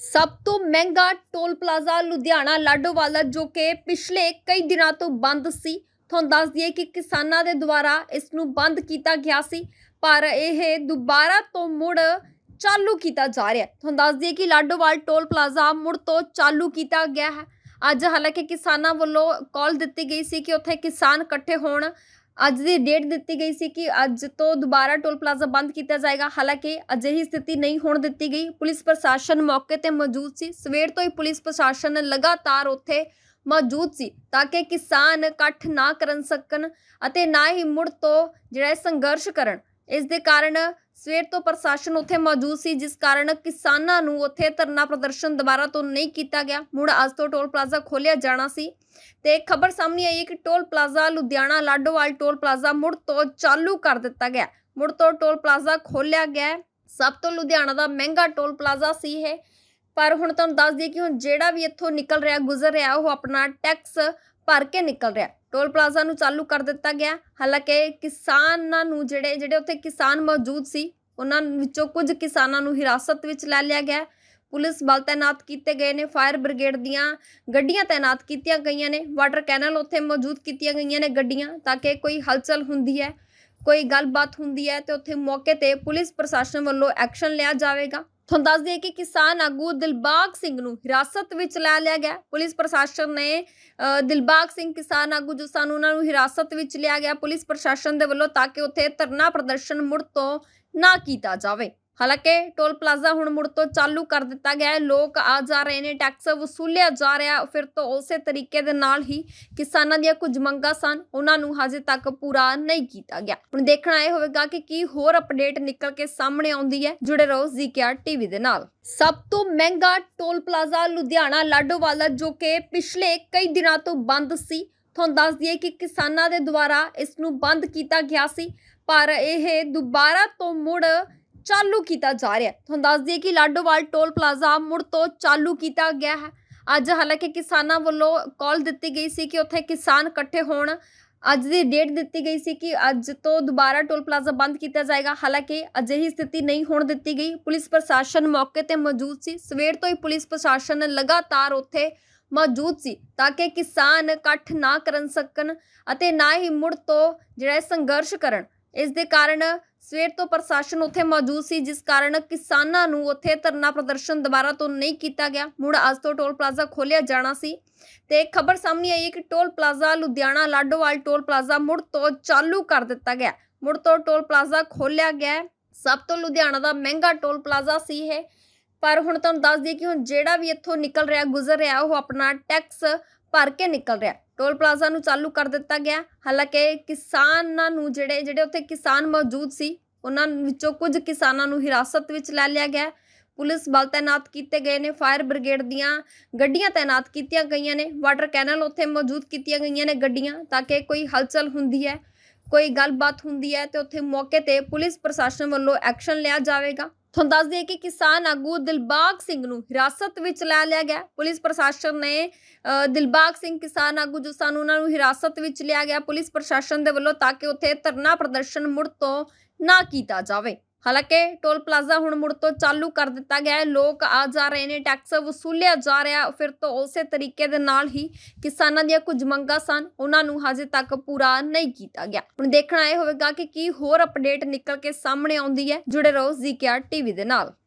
ਸਭ ਤੋਂ ਮਹਿੰਗਾ ਟੋਲ ਪਲਾਜ਼ਾ ਲੁਧਿਆਣਾ ਲਾਡੋਵਾਲਾ ਜੋ ਕਿ ਪਿਛਲੇ ਕਈ ਦਿਨਾਂ ਤੋਂ ਬੰਦ ਸੀ। ਤੁਹਾਨੂੰ ਦੱਸ ਦਈਏ ਕਿ ਕਿਸਾਨਾਂ ਦੇ ਦੁਆਰਾ ਇਸ ਨੂੰ ਬੰਦ ਕੀਤਾ ਗਿਆ ਸੀ, ਪਰ ਇਹ ਦੁਬਾਰਾ ਤੋਂ ਮੁੜ ਚਾਲੂ ਕੀਤਾ ਜਾ ਰਿਹਾ ਹੈ। ਤੁਹਾਨੂੰ ਦੱਸ ਦਈਏ ਕਿ ਲਾਡੋਵਾਲ ਟੋਲ ਪਲਾਜ਼ਾ ਮੁੜ ਤੋਂ ਚਾਲੂ ਕੀਤਾ ਗਿਆ ਹੈ। ਅੱਜ ਹਾਲਾਂਕਿ ਕਿਸਾਨਾਂ ਵੱਲੋਂ ਕਾਲ ਦਿੱਤੀ ਗਈ ਸੀ ਕਿ ਉੱਥੇ ਕਿਸਾਨ ਇਕੱਠੇ ਹੋਣ ਅੱਜ ਦੀ ਡੇਟ ਦਿੱਤੀ ਗਈ ਸੀ ਕਿ ਅੱਜ ਤੋਂ ਦੁਬਾਰਾ ਟੋਲ ਪਲਾਜ਼ਾ ਬੰਦ ਕੀਤਾ ਜਾਏਗਾ। ਹਾਲਾਂਕਿ ਅਜਿਹੀ ਸਥਿਤੀ ਨਹੀਂ ਹੋਣ ਦਿੱਤੀ ਗਈ। ਪੁਲਿਸ ਪ੍ਰਸ਼ਾਸਨ ਮੌਕੇ ਤੇ ਮੌਜੂਦ ਸੀ। ਸਵੇਰ ਤੋਂ ਹੀ ਪੁਲਿਸ ਪ੍ਰਸ਼ਾਸਨ ਲਗਾਤਾਰ ਉੱਥੇ ਮੌਜੂਦ ਸੀ ਤਾਂ ਕਿ ਕਿਸਾਨ ਇਕੱਠ ਨਾ ਕਰਨ ਸਕਣ ਅਤੇ ਨਾ ਹੀ ਮੁੜ ਤੋਂ ਜਿਹੜਾ ਸੰਘਰਸ਼ ਕਰਨ। ਇਸ ਦੇ ਕਾਰਨ ਸਵੇਰ ਤੋਂ ਪ੍ਰਸ਼ਾਸਨ ਉੱਥੇ ਮੌਜੂਦ ਸੀ, ਜਿਸ ਕਾਰਨ ਕਿਸਾਨਾਂ ਨੂੰ ਉੱਥੇ ਧਰਨਾ ਪ੍ਰਦਰਸ਼ਨ ਦੁਬਾਰਾ ਤੋਂ ਨਹੀਂ ਕੀਤਾ ਗਿਆ। ਮੁੜ ਅੱਜ ਤੋਂ ਟੋਲ ਪਲਾਜ਼ਾ ਖੋਲ੍ਹਿਆ ਜਾਣਾ ਸੀ ਤੇ ਖਬਰ ਸਾਹਮਣੇ ਆਈ ਹੈ ਕਿ toll plaza Ludhiana Ladowal toll plaza ਮੁੜ ਤੋਂ ਚਾਲੂ ਕਰ ਦਿੱਤਾ ਗਿਆ। ਮੁੜ ਤੋਂ ਟੋਲ ਪਲਾਜ਼ਾ ਖੋਲ੍ਹਿਆ ਗਿਆ ਸਭ ਤੋਂ ਲੁਧਿਆਣਾ ਦਾ ਮਹਿੰਗਾ ਟੋਲ ਪਲਾਜ਼ਾ ਸੀ ਇਹ। ਪਰ ਹੁਣ ਤੁਹਾਨੂੰ ਦੱਸ ਦਈਏ ਕਿ ਹੁਣ ਜਿਹੜਾ ਵੀ ਇੱਥੋਂ ਨਿਕਲ ਰਿਹਾ, ਗੁਜ਼ਰ ਰਿਹਾ, ਉਹ ਆਪਣਾ ਟੈਕਸ ਭਰ ਕੇ ਨਿਕਲ ਰਿਹਾ। ਟੋਲ ਪਲਾਜ਼ਾ ਨੂੰ ਚਾਲੂ ਕਰ ਦਿੱਤਾ ਗਿਆ। ਹਾਲਾਂਕਿ ਕਿਸਾਨਾਂ ਨੂੰ ਜਿਹੜੇ ਜਿਹੜੇ ਉੱਥੇ ਕਿਸਾਨ ਮੌਜੂਦ ਸੀ, ਉਹਨਾਂ ਵਿੱਚੋਂ ਕੁਝ ਕਿਸਾਨਾਂ ਨੂੰ ਹਿਰਾਸਤ ਵਿੱਚ ਲੈ ਲਿਆ ਗਿਆ। ਪੁਲਿਸ ਬਲ ਤਾਇਨਾਤ ਕੀਤੇ ਗਏ ਨੇ, ਫਾਇਰ ਬ੍ਰਿਗੇਡ ਦੀਆਂ ਗੱਡੀਆਂ ਤਾਇਨਾਤ ਕੀਤੀਆਂ ਗਈਆਂ ਨੇ, ਵਾਟਰ ਕੈਨਲ ਉੱਥੇ ਮੌਜੂਦ ਕੀਤੀਆਂ ਗਈਆਂ ਨੇ ਗੱਡੀਆਂ ਤਾਂ ਕਿ ਕੋਈ ਹਲਚਲ ਹੁੰਦੀ ਹੈ, ਕੋਈ ਗੱਲਬਾਤ ਹੁੰਦੀ ਹੈ ਤੇ ਉੱਥੇ ਮੌਕੇ ਤੇ ਪੁਲਿਸ ਪ੍ਰਸ਼ਾਸਨ ਵੱਲੋਂ ਐਕਸ਼ਨ ਲਿਆ ਜਾਵੇਗਾ। ਤੁਹਾਨੂੰ ਦੱਸ ਦਈਏ ਕਿ ਕਿਸਾਨ ਆਗੂ ਦਿਲਬਾਗ ਸਿੰਘ ਨੂੰ ਹਿਰਾਸਤ ਵਿੱਚ ਲੈ ਲਿਆ ਗਿਆ। ਪੁਲਿਸ ਪ੍ਰਸ਼ਾਸਨ ਨੇ ਦਿਲਬਾਗ ਸਿੰਘ ਕਿਸਾਨ ਆਗੂ ਜੋ ਸਨ, ਉਹਨਾਂ ਨੂੰ ਹਿਰਾਸਤ ਵਿੱਚ ਲਿਆ ਗਿਆ। ਪੁਲਿਸ ਪ੍ਰਸ਼ਾਸਨ ਦੇ ਵੱਲੋਂ ਤਾਂ ਕਿ ਉੱਥੇ ਧਰਨਾ ਪ੍ਰਦਰਸ਼ਨ ਮੁੜ ਤੋਂ ਨਾ ਕੀਤਾ ਜਾਵੇ। ਹਾਲਾਂਕਿ ਟੋਲ ਪਲਾਜ਼ਾ ਹੁਣ ਮੁੜ ਤੋਂ ਚਾਲੂ ਕਰ ਦਿੱਤਾ ਗਿਆ ਹੈ। ਲੋਕ ਆ ਜਾ ਰਹੇ ਨੇ, ਟੈਕਸ ਵਸੂਲਿਆ ਜਾ ਰਿਹਾ। ਫਿਰ ਤੋਂ ਉਸੇ ਤਰੀਕੇ ਦੇ ਨਾਲ ਹੀ ਕਿਸਾਨਾਂ ਦੀਆਂ ਕੁਝ ਮੰਗਾਂ ਸਨ। ਉਹਨਾਂ ਨੂੰ ਹਜੇ ਤੱਕ ਪੂਰਾ ਨਹੀਂ ਕੀਤਾ ਗਿਆ। ਹੁਣ ਦੇਖਣਾ ਇਹ ਹੋਵੇਗਾ ਕਿ ਕੀ ਹੋਰ ਅਪਡੇਟ ਨਿਕਲ ਕੇ ਸਾਹਮਣੇ ਆਉਂਦੀ ਹੈ। ਜੁੜੇ ਰਹੋ ਜ਼ੀਕੇਆਰ ਟੀਵੀ ਦੇ ਨਾਲ। ਸਭ ਤੋਂ ਮਹਿੰਗਾ ਟੋਲ ਪਲਾਜ਼ਾ ਲੁਧਿਆਣਾ ਲਾਡੋਵਾਲਾ, ਜੋ ਕਿ ਪਿਛਲੇ ਕਈ ਦਿਨਾਂ ਤੋਂ ਬੰਦ ਸੀ। ਤੁਹਾਨੂੰ ਦੱਸ ਦਈਏ ਕਿ ਕਿਸਾਨਾਂ ਦੇ ਦੁਆਰਾ ਇਸ ਨੂੰ ਬੰਦ ਕੀਤਾ ਗਿਆ ਸੀ। ਪਰ ਇਹ ਦੁਬਾਰਾ ਤੋਂ ਮੁੜ ਚਾਲੂ ਕੀਤਾ ਜਾ ਰਿਹਾ ਹੈ। ਤੁਹਾਨੂੰ ਦੱਸ ਦਈਏ ਕਿ ਲਾਡੋਵਾਲ ਟੋਲ ਪਲਾਜ਼ਾ ਮੁੜ ਤੋਂ ਚਾਲੂ ਕੀਤਾ ਗਿਆ ਹੈ। ਅੱਜ ਹਾਲਾਂਕਿ ਕਿਸਾਨਾਂ ਵੱਲੋਂ ਕਾਲ ਦਿੱਤੀ ਗਈ ਸੀ ਕਿ ਉੱਥੇ ਕਿਸਾਨ ਇਕੱਠੇ ਹੋਣ। ਅੱਜ ਦੀ ਡੇਟ ਦਿੱਤੀ ਗਈ ਸੀ ਕਿ ਅੱਜ ਤੋਂ ਦੁਬਾਰਾ ਟੋਲ ਪਲਾਜ਼ਾ ਬੰਦ ਕੀਤਾ ਜਾਏਗਾ। ਹਾਲਾਂਕਿ ਅਜਿਹੀ ਸਥਿਤੀ ਨਹੀਂ ਹੋਣ ਦਿੱਤੀ ਗਈ। ਪੁਲਿਸ ਪ੍ਰਸ਼ਾਸਨ ਮੌਕੇ ਤੇ ਮੌਜੂਦ ਸੀ। ਸਵੇਰ ਤੋਂ ਹੀ ਪੁਲਿਸ ਪ੍ਰਸ਼ਾਸਨ ਲਗਾਤਾਰ ਉੱਥੇ ਮੌਜੂਦ ਸੀ ਤਾਂ ਕਿ ਕਿਸਾਨ ਇਕੱਠ ਨਾ ਕਰਨ ਸਕਣ ਅਤੇ ਨਾ ਹੀ ਮੁੜ ਤੋਂ ਜਿਹੜਾ ਸੰਘਰਸ਼ ਕਰਨ। ਇਸ ਦੇ ਕਾਰਨ ਸਵੇਰ ਤੋਂ ਪ੍ਰਸ਼ਾਸਨ ਉੱਥੇ ਮੌਜੂਦ ਸੀ, ਜਿਸ ਕਾਰਨ ਕਿਸਾਨਾਂ ਨੂੰ ਉੱਥੇ ਧਰਨਾ ਪ੍ਰਦਰਸ਼ਨ ਦੁਬਾਰਾ ਤੋਂ ਨਹੀਂ ਕੀਤਾ ਗਿਆ। ਮੁੜ ਅੱਜ ਤੋਂ ਟੋਲ ਪਲਾਜ਼ਾ ਖੋਲ੍ਹਿਆ ਜਾਣਾ ਸੀ ਤੇ ਖਬਰ ਸਾਹਮਣੇ ਆਈ ਹੈ ਕਿ toll plaza Ludhiana Ladowal toll plaza ਮੁੜ ਤੋਂ ਚਾਲੂ ਕਰ ਦਿੱਤਾ ਗਿਆ। ਮੁੜ ਤੋਂ ਟੋਲ ਪਲਾਜ਼ਾ ਖੋਲ੍ਹਿਆ ਗਿਆ ਸਭ ਤੋਂ ਲੁਧਿਆਣਾ ਦਾ ਮਹਿੰਗਾ ਟੋਲ ਪਲਾਜ਼ਾ ਸੀ ਇਹ। ਪਰ ਹੁਣ ਤੁਹਾਨੂੰ ਦੱਸ ਦਈਏ ਕਿ ਹੁਣ ਜਿਹੜਾ ਵੀ ਇੱਥੋਂ ਨਿਕਲ ਰਿਹਾ, ਗੁਜ਼ਰ ਰਿਹਾ, ਉਹ ਆਪਣਾ ਟੈਕਸ ਭਰ ਕੇ ਨਿਕਲ ਰਿਹਾ। ਟੋਲ ਪਲਾਜ਼ਾ ਨੂੰ ਚਾਲੂ ਕਰ ਦਿੱਤਾ ਗਿਆ। ਹਾਲਾਂਕਿ ਕਿਸਾਨਾਂ ਨੂੰ ਜਿਹੜੇ ਜਿਹੜੇ ਉੱਥੇ ਕਿਸਾਨ ਮੌਜੂਦ ਸੀ, ਉਹਨਾਂ ਵਿੱਚੋਂ ਕੁਝ ਕਿਸਾਨਾਂ ਨੂੰ ਹਿਰਾਸਤ ਵਿੱਚ ਲੈ ਲਿਆ ਗਿਆ। ਪੁਲਿਸ ਬਲ ਤਾਇਨਾਤ ਕੀਤੇ ਗਏ ਨੇ, ਫਾਇਰ ਬ੍ਰਿਗੇਡ ਦੀਆਂ ਗੱਡੀਆਂ ਤਾਇਨਾਤ ਕੀਤੀਆਂ ਗਈਆਂ ਨੇ, ਵਾਟਰ ਕੈਨਲ ਉੱਥੇ ਮੌਜੂਦ ਕੀਤੀਆਂ ਗਈਆਂ ਨੇ ਗੱਡੀਆਂ, ਤਾਂ ਕਿ ਕੋਈ ਹਲਚਲ ਹੁੰਦੀ ਹੈ, ਕੋਈ ਗੱਲਬਾਤ ਹੁੰਦੀ ਹੈ, ਤੇ ਉੱਥੇ ਮੌਕੇ ਤੇ ਪੁਲਿਸ ਪ੍ਰਸ਼ਾਸਨ ਵੱਲੋਂ ਐਕਸ਼ਨ ਲਿਆ ਜਾਵੇਗਾ। ਤੁਹਾਨੂੰ ਦੱਸ ਦਈਏ ਕਿ ਕਿਸਾਨ ਆਗੂ ਦਿਲਬਾਗ ਸਿੰਘ ਨੂੰ ਹਿਰਾਸਤ ਵਿੱਚ ਲੈ ਲਿਆ ਗਿਆ। ਪੁਲਿਸ ਪ੍ਰਸ਼ਾਸਨ ਨੇ ਅ, ਦਿਲਬਾਗ ਸਿੰਘ ਕਿਸਾਨ ਆਗੂ ਜੋ ਸਨ ਉਹਨਾਂ ਨੂੰ ਹਿਰਾਸਤ ਵਿੱਚ ਲਿਆ ਗਿਆ ਪੁਲਿਸ ਪ੍ਰਸ਼ਾਸਨ ਦੇ ਵੱਲੋਂ ਤਾਂ ਕਿ ਉੱਥੇ ਧਰਨਾ ਪ੍ਰਦਰਸ਼ਨ ਮੁੜ ਤੋਂ ਨਾ ਕੀਤਾ ਜਾਵੇ। ਹਾਲਾਂਕਿ ਟੋਲ ਪਲਾਜ਼ਾ ਹੁਣ ਮੁੜ ਤੋਂ ਚਾਲੂ ਕਰ ਦਿੱਤਾ ਗਿਆ ਹੈ। ਲੋਕ ਆ ਜਾ ਰਹੇ ਨੇ, ਟੈਕਸ ਵਸੂਲਿਆ ਜਾ ਰਿਹਾ। ਫਿਰ ਤੋਂ ਉਸੇ ਤਰੀਕੇ ਦੇ ਨਾਲ ਹੀ ਕਿਸਾਨਾਂ ਦੀਆਂ ਕੁਝ ਮੰਗਾਂ ਸਨ। ਉਹਨਾਂ ਨੂੰ ਹਜੇ ਤੱਕ ਪੂਰਾ ਨਹੀਂ ਕੀਤਾ ਗਿਆ। ਹੁਣ ਦੇਖਣਾ ਇਹ ਹੋਵੇਗਾ ਕਿ ਕੀ ਹੋਰ ਅਪਡੇਟ ਨਿਕਲ ਕੇ ਸਾਹਮਣੇ ਆਉਂਦੀ ਹੈ। ਜੁੜੇ ਰਹੋ ਜ਼ੀਕੇਆਰ ਟੀਵੀ ਦੇ ਨਾਲ।